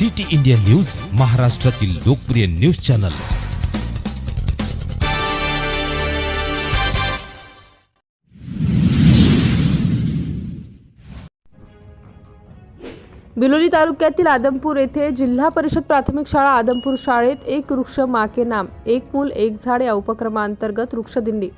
City India news महाराष्ट्रातील लोकप्रिय news channel. Biloli तालुक्यातील आदमपूर येथे जिल्हा परिषद प्राथमिक शाळा आदमपूर शाळेत एक वृक्ष माके नाम एक मूल एक झाड या उपक्रमांतर्गत वृक्षदिंडी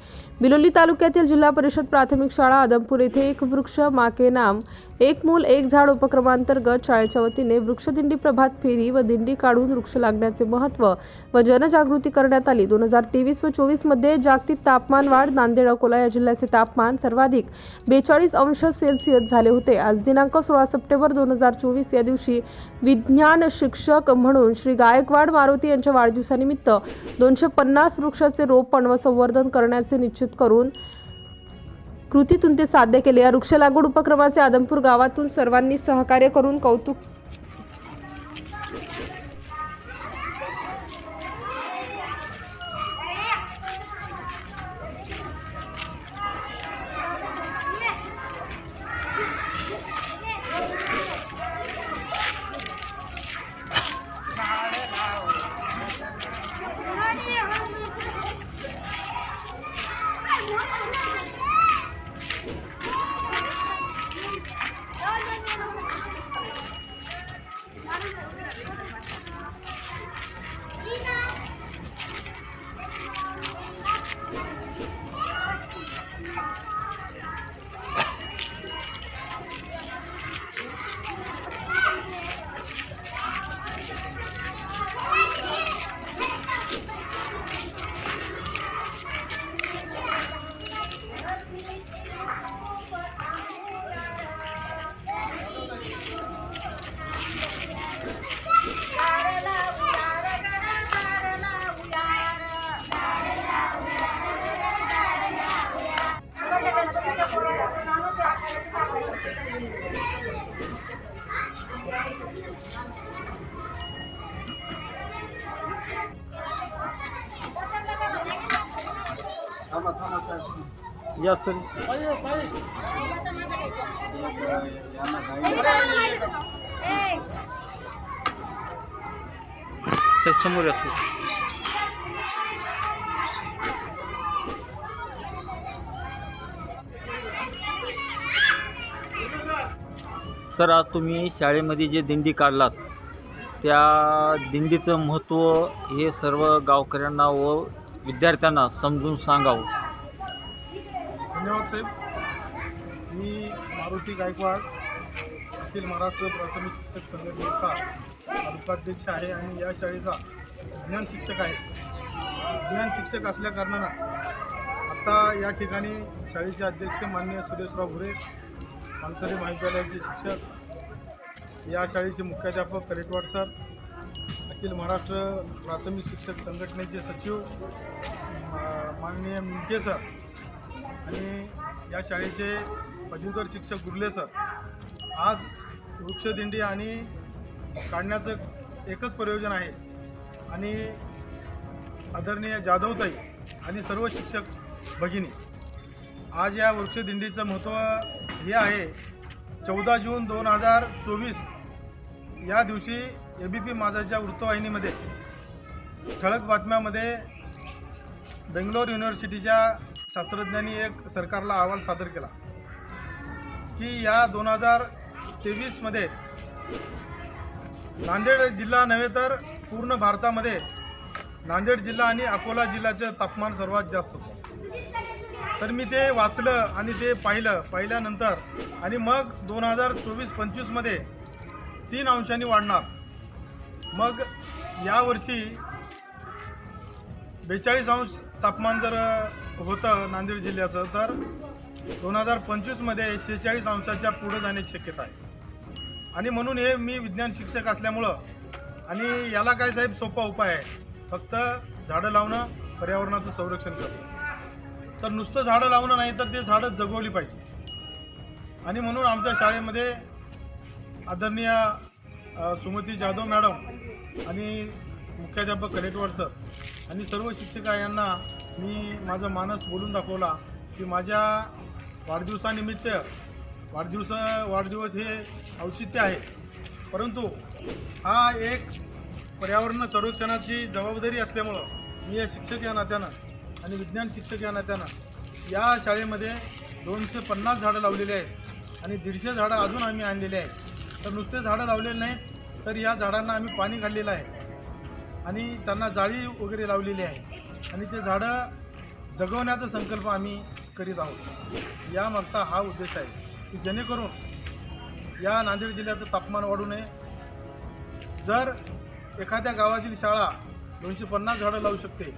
बिलोली तालुक्यातील जिल्हा परिषद प्राथमिक शाळा आदमपूर येथे एक वृक्ष माके नाम एक मूल एक झाड उपक्रमांतर्गत शाळेच्या वतीने वृक्षदिंडी प्रभात फेरी व दिंडी काढून वृक्ष लागण्याचे महत्त्व व जनजागृती करण्यात आली. दोन हजार तेवीस व चोवीसमध्ये जागतिक तापमान वाढ नांदेड अकोला या जिल्ह्याचे तापमान सर्वाधिक बेचाळीस अंश सेल्सिअस झाले होते. आज दिनांक सोळा सप्टेंबर दोन हजार चोवीस या दिवशी विज्ञान शिक्षक म्हणून श्री गायकवाड मारुती यांच्या वाढदिवसानिमित्त दोनशे पन्नास वृक्षाचे रोपण व संवर्धन करण्याचे निश्चित करून कृतीतून ते साध्य केले. या वृक्ष लागवड उपक्रमाचे आदमपूर गावातून सर्वांनी सहकार्य करून कौतुक या सर समोर या सर. सर आज तुम्ही शाळेमध्ये जे दिंडी काढलात त्या दिंडीचं महत्त्व हे सर्व गावकऱ्यांना व विद्यार्थ्यांना समजून सांगावं. धन्यवाद साहेब. मी मारुती गायकवाड अखिल महाराष्ट्र प्राथमिक शिक्षक संघटनेचा तालुकाध्यक्ष आहे आणि या शाळेचा विज्ञान शिक्षक आहे. विज्ञान शिक्षक असल्या कारणानं आता या ठिकाणी शाळेचे अध्यक्ष माननीय सुरेशराव भुरे मानसरे महाविद्यालयाचे शिक्षक या शाळेचे मुख्याध्यापक करेटवाड सर येथील महाराष्ट्र प्राथमिक शिक्षक संघटनेचे सचिव माननीय मिंके सर आणि या शाळेचे पदवीधर शिक्षक गुरले सर. आज वृक्षदिंडी आणि काढण्याचं एकच प्रयोजन आहे आणि आदरणीय जाधवताई आणि सर्व शिक्षक भगिनी आज या वृक्षदिंडीचं महत्त्व हे आहे चौदा जून दोन हजार चोवीस या दिवशी ए बी पी माझाच्या वृत्तवाहिनीमध्ये. ठळक बातम्यामध्ये बेंगलोर युनिव्हर्सिटीच्या शास्त्रज्ञांनी एक सरकारला अहवाल सादर केला की या दोन हजार तेवीसमध्ये नांदेड जिल्हा नव्हे तर पूर्ण भारतामध्ये नांदेड जिल्हा आणि अकोला जिल्ह्याचं तापमान सर्वात जास्त होतं. तर मी ते वाचलं आणि ते पाहिलं. पाहिल्यानंतर आणि मग दोन हजार चोवीस पंचवीसमध्ये तीन अंशांनी वाढणार. मग यावर्षी बेचाळीस अंश तापमान जर होतं नांदेड जिल्ह्याचं तर दोन हजार पंचवीसमध्ये शेहेचाळीस अंशाच्या पुढे जाण्याची शक्यता आहे. आणि म्हणून हे मी विज्ञान शिक्षक असल्यामुळं आणि याला काय साहेब सोपा उपाय आहे फक्त झाडं लावणं पर्यावरणाचं संरक्षण करणं. तर नुसतं झाडं लावणं नाही तर ते झाडं जगवली पाहिजे. आणि म्हणून आमच्या शाळेमध्ये आदरणीय सुमती जाधव मॅडम आणि मुख्याध्यापक कलेक्टर सर आणि सर्व शिक्षिका यांना मी माझा मानस बोलून दाखवला की माझ्या वाढदिवसानिमित्त वाढदिवस वाढदिवस हे औचित्य आहे. परंतु हा एक पर्यावरण संरक्षणाची जबाबदारी असल्यामुळं मी या शिक्षक या नात्यानं आणि विज्ञान शिक्षक या नात्यानं या शाळेमध्ये दोनशे पन्नास झाडं लावलेली आहेत आणि दीडशे झाडं अजून आम्ही आणलेली आहेत. तर नुसते झाडं लावलेले नाहीत तर या झाडांना आम्ही पाणी घातलेलं आहे. आणि त्यांना जाळी वगैरे लावलेली आहे. आणि ते झाडं जगवण्याचा संकल्प आम्ही करीत आहोत. यामागचा हा उद्देश आहे की जेणेकरून या नांदेड जिल्ह्याचं तापमान वाढू नये. जर एखाद्या गावातील शाळा दोनशे पन्नास झाडं लावू शकते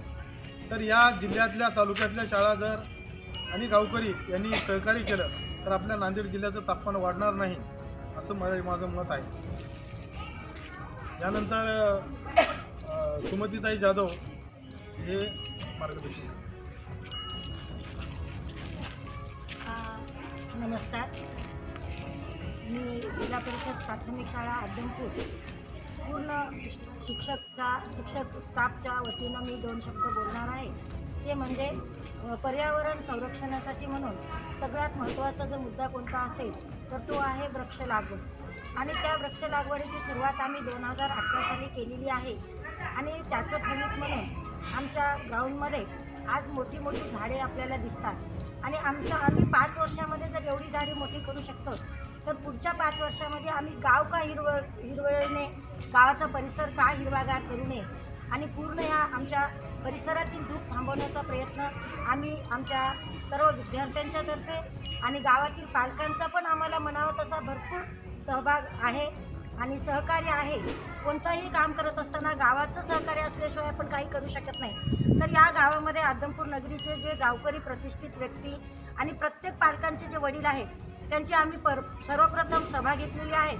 तर या जिल्ह्यातल्या तालुक्यातल्या शाळा जर आणि गावकरी यांनी सहकार्य केलं तर आपल्या नांदेड जिल्ह्याचं तापमान वाढणार नाही. असं मला माझं मत आहे. यानंतर सुमतीताई जाधव हे मार्गदर्शन नमस्कार. मी जिल्हा परिषद प्राथमिक शाळा आदमपूर पूर्ण शिश शिक्षकच्या शिक्षक स्टाफच्या वतीनं मी दोन शब्द बोलणार आहे. ते म्हणजे पर्यावरण संरक्षणासाठी म्हणून सगळ्यात महत्त्वाचा जर मुद्दा कोणता असेल तर तो आहे वृक्ष लागवड. आणि त्या वृक्ष लागवडीची सुरुवात आम्ही दोन हजार अठरा साली केलेली आहे. आणि त्याचं फलित म्हणून आमच्या ग्राउंडमध्ये आज मोठी मोठी झाडे आपल्याला दिसतात. आणि आमच्या आम्ही पाच वर्षामध्ये जर एवढी झाडे मोठी करू शकतो तर पुढच्या पाच वर्षामध्ये आम्ही गाव का हिरवळ हिरवळीने गावाचा परिसर का हिरवागार करू नये? आणि पूर्ण ह्या आमच्या परिसरातील धूप थांबवण्याचा प्रयत्न आम्ही आमच्या सर्व विद्यार्थ्यांच्यातर्फे आणि गावातील पालकांचा पण आम्हाला म्हणावा तसा भरपूर सहभाग आहे आणि सहकार्य आहे. कोणतंही काम करत असताना गावाचं सहकार्य असल्याशिवाय आपण काही करू शकत नाही. तर या गावामध्ये आदमपूर नगरीचे जे गावकरी प्रतिष्ठित व्यक्ती आणि प्रत्येक पालकांचे जे वडील आहेत त्यांची आम्ही पर सर्वप्रथम सभा घेतलेली आहे.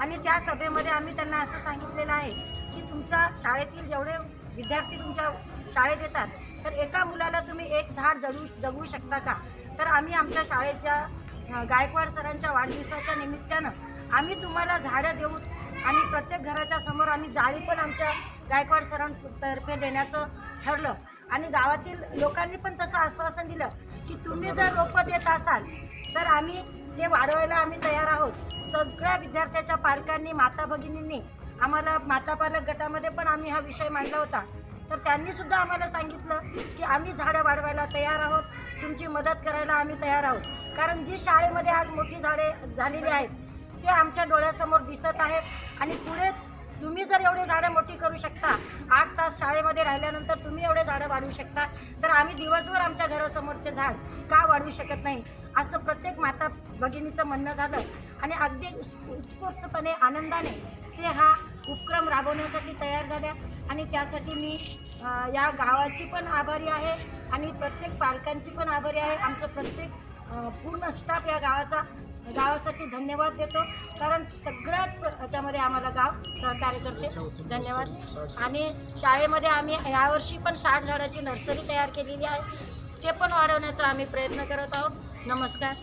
आणि त्या सभेमध्ये आम्ही त्यांना असं सांगितलेलं आहे की तुमच्या शाळेतील जेवढे विद्यार्थी तुमच्या शाळेत येतात. तर एका मुलाला तुम्ही एक झाड जगू जगवू शकता का? तर आम्ही आमच्या शाळेच्या गायकवाड सरांच्या वाढदिवसाच्या निमित्तानं आम्ही तुम्हाला झाडं देऊ आणि प्रत्येक घराच्या समोर आम्ही जाळी पण आमच्या गायकवाड सरांतर्फे देण्याचं ठरलं. आणि गावातील लोकांनी पण तसं आश्वासन दिलं की तुम्ही जर रोपं देत असाल तर आम्ही ते वाढवायला आम्ही तयार आहोत. सगळ्या विद्यार्थ्याच्या पालकांनी माता भगिनींनी आम्हाला माता पालक गटामध्ये पण आम्ही हा विषय मांडला होता. तर त्यांनी सुद्धा आम्हाला सांगितलं की आम्ही झाडं वाढवायला तयार आहोत. तुमची मदत करायला आम्ही तयार आहोत. कारण जी शाळेमध्ये आज मोठी झाडे झालेली आहेत ते आमच्या डोळ्यासमोर दिसत आहेत. आणि पुढे तुम्ही जर एवढे झाडं मोठी करू शकता आठ तास शाळेमध्ये राहिल्यानंतर तुम्ही एवढे झाडं वाढवू शकता तर आम्ही दिवसभर आमच्या घरासमोरचे झाड का वाढवू शकत नाही? असं प्रत्येक माता भगिनीचं म्हणणं झालं. आणि अगदी उत्स्फूर्तपणे आनंदाने ते हा उपक्रम राबवण्यासाठी तयार झाल्या आणि त्यासाठी मी या गावाची पण आभारी आहे आणि प्रत्येक पालकांची पण आभारी आहे. आमचं प्रत्येक पूर्ण स्टाफ या गावाचा गावासाठी धन्यवाद देतो. कारण सगळ्याच ह्याच्यामध्ये आम्हाला गाव सहकार्य करते. धन्यवाद. आणि शाळेमध्ये आम्ही यावर्षी पण साठ झाडाची नर्सरी तयार केलेली आहे. ते पण वाढवण्याचा आम्ही प्रयत्न करत आहोत. नमस्कार.